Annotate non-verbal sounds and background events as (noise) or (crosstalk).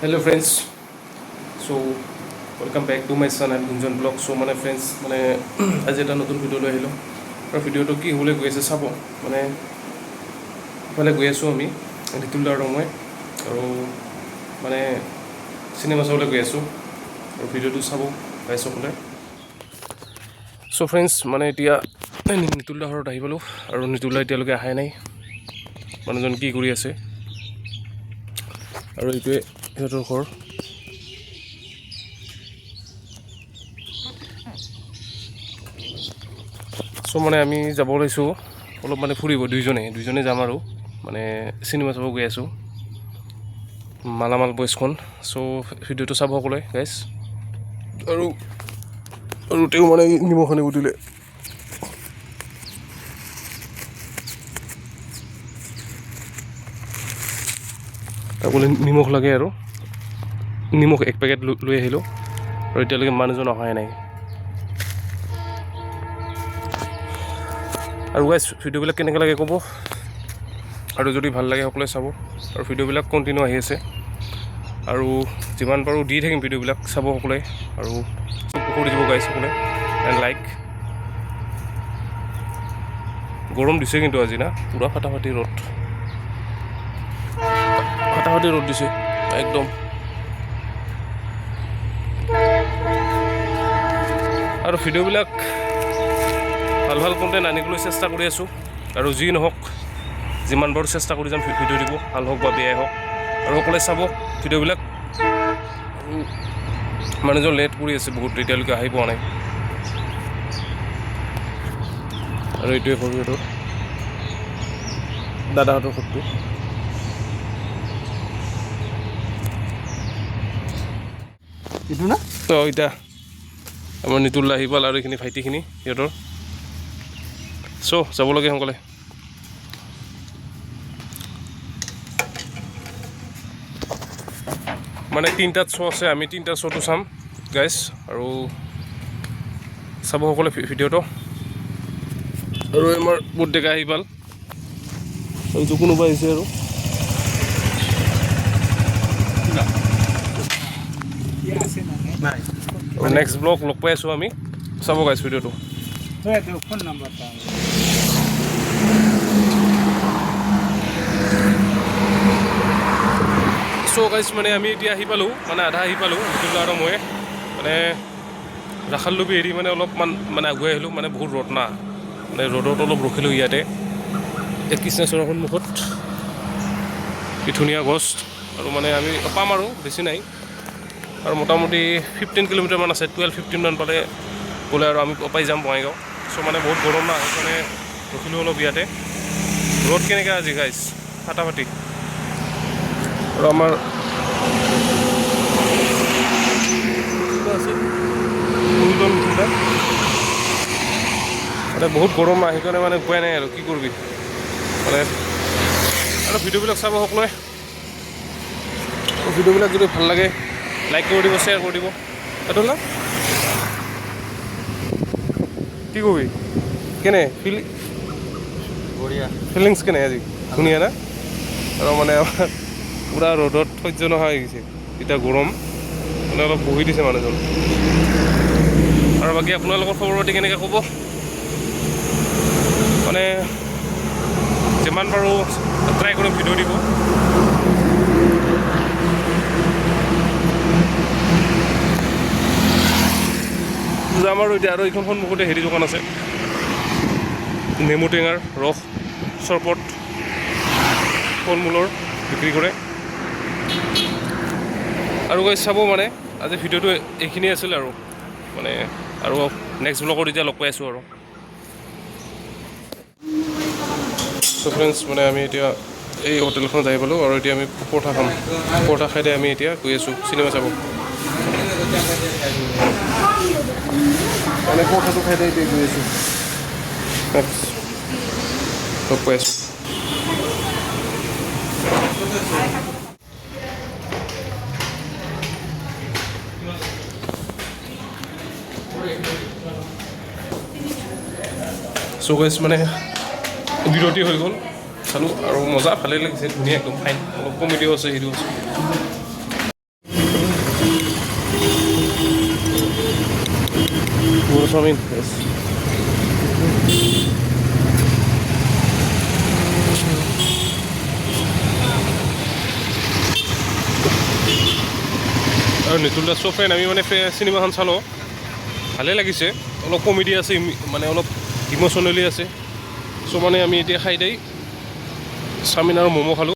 Hello' friends so' welcome back to my channel Gunjan blog so' মানে friends মানে (clears throat) আজি এটা নতুন ভিডিঅ' লৈ আহিলোঁ। আৰু ভিডিঅ'টো কি হ'বলৈ গৈ আছে চাব। মানে ইফালে গৈ আছোঁ আমি, ঋতুল আৰু মই আৰু মানে চিনেমা চাবলৈ গৈ আছোঁ। আৰু ভিডিঅ'টো চাব গাই সকলোৱে। চ' ফ্ৰেণ্ডছ মানে এতিয়া (clears throat) নিতুল দাৰ ঘৰত আহি পালোঁ। আৰু নিতুল দা এতিয়ালৈকে অহাই নাই। মানুহজন কি কৰি আছে। আৰু এইটোৱে সিহঁতৰ ঘৰ চ' মানে আমি যাব ওলাইছোঁ। অলপ মানে ফুৰিব দুইজনে। দুইজনে যাম আৰু। মানে চিনেমা চাব গৈ আছোঁ। মালামাল বইজখন। চ' ভিডিঅ'টো চাব সকলোৱে গাইজ আৰু আৰু তেওঁ মানে নিমখ আনিব দিলে তাক বোলে নিমখ লাগে আৰু। নিমখ এক পেকেট লৈ- আহিলোঁ। আৰু এতিয়ালৈকে মানুহজন অহাই নাই। আৰু গাইজ ভিডিঅ'বিলাক কেনেকৈ লাগে ক'ব? আৰু যদি ভাল লাগে সকলোৱে চাব। আৰু ভিডিঅ'বিলাক কণ্টিনিউ আহি আছে। আৰু যিমান পাৰোঁ দি থাকিম ভিডিঅ'বিলাক চাব সকলোৱে। আৰু কৰি দিব গাইজ সকলোৱে। এণ্ড লাইক গৰম দিছে কিন্তু আজি না। পূৰা ফাটাফাটি ৰ'দ। ফাটাফাটি ৰ'দ দিছে। একদম। আৰু ভিডিঅ'বিলাক ভালো ভালো কণ্টেণ্ট আনিবলৈ চেষ্টা কৰি আছোঁ। আৰু যি নহওক যিমান পাৰোঁ চেষ্টা কৰি যাম ভিডিঅ' দিব। ভালো হওক বা বেয়াই হওক। আৰু সকলোৱে চাব ভিডিঅ'বিলাক মানুহজন লেট কৰি আছে বহুত এতিয়ালৈকে আহি পোৱা নাই। আৰু এইটোৱে সৰু সিহঁতৰ দাদাহঁতৰ ঘৰটো এইটো না? তো এতিয়া আমাৰ নিতুল আহি পাল আৰু এইখিনি ভাইটিখিনি সিহঁতৰ। চ' যাব লাগে সোনকালে। মানে তিনিটাত শ্ব' আছে, আমি তিনিটা শ্ব'টো চাম গাইজ আৰু চাব সকলোৱে ভিডিঅ'টো। আৰু আমাৰ বহুত ডেকা আহি পাল এইটো কোনোবা আহিছে আৰু। নেক্সট ব্লগ লগ পাই আছোঁ আমি চাব গাইজ ভিডিঅ'টো ফোন চ' গাইজ মানে আমি এতিয়া আহি পালোঁ মানে আধা আহি পালোঁ নিতুল আৰু মই মানে ৰাখাললবি এৰি মানে অলপমান মানে আগুৱাই আহিলোঁ মানে বহুত ৰ'দ না মানে ৰ'দত অলপ ৰখিলোঁ ইয়াতে এই কৃষ্ণেশ্বৰৰ সন্মুখত কি ধুনীয়া গছ আৰু মানে আমি পাম আৰু বেছি নাই আৰু মোটামুটি ফিফটিন কিলোমিটাৰমান আছে টুৱেল্ভ ফিফটিনমান পালে গ'লে আৰু আমি পাই যাম বঙাইগাঁও। চ' মানে বহুত গৰম না, সেইকাৰণে ৰখিলোঁ অলপ ইয়াতে। ৰ'দ কেনেকৈ আজি গাইজ ফাটাফাটি। আৰু আমাৰ? মানে বহুত গৰম না, সেইকাৰণে মানে উপায় নাই আৰু, কি কৰিবি? মানে আৰু ভিডিঅ'বিলাক চাব সকলোৱে। ভিডিঅ'বিলাক যদি ভালো লাগে লাইক কৰি দিব শ্বেয়াৰ কৰি দিব এইটো না কি কবি? কেনে? ফিল বঢ়িয়া। ফিলিংছ কেনে আজি? ধুনীয়া না? আৰু মানে আমাৰ পূৰা ৰ'দত সহ্য নোহোৱা হৈ গৈছে। এতিয়া গৰম। মানে অলপ বহি দিছে মানুহজন। আৰু বাকী আপোনালোকৰ খবৰ পাতি কেনেকৈ ক'ব? মানে যিমান পাৰোঁ ট্ৰাই কৰিম ভিডিঅ' দিব। যাম আৰু এতিয়া আৰু এইখন সন্মুখতে হেৰি দোকান আছে। নেমু টেঙাৰ ৰস চৰবত ফল মূলৰ বিক্ৰী কৰে। আৰু গৈ চাব মানে আজি ভিডিঅ'টো এইখিনিয়ে আছিল আৰু। মানে আৰু নেক্সট ব্লগত এতিয়া লগ পাই আছোঁ আৰু। চ' ফ্ৰেণ্ডছ মানে আমি এতিয়া এই হোটেলখনত আহি পালোঁ আৰু এতিয়া আমি পৰঠা খাম পৰঠা খাই আমি এতিয়া গৈ আছোঁ চিনেমা চাব। Αν εγώ θα το είχα δει την κλίση. Εντάξει. Το মানে ভিডিওটি হৈ গ'ল চালোঁ আৰু মজা ভালেই লাগিছে ধুনীয়া একদম ফাইন অলপ কমেডিও আছে সেইটো আছে yes. আৰু নিতুল দাস ফ্ৰেণ্ড আমি মানে চিনেমাখন চালোঁ। ভালেই লাগিছে। অলপ কমেডি আছে মানে অলপ ইম'চনেলি আছে। চ' মানে আমি এতিয়া খাই দেই। চাওমিন আৰু ম'ম' খালোঁ।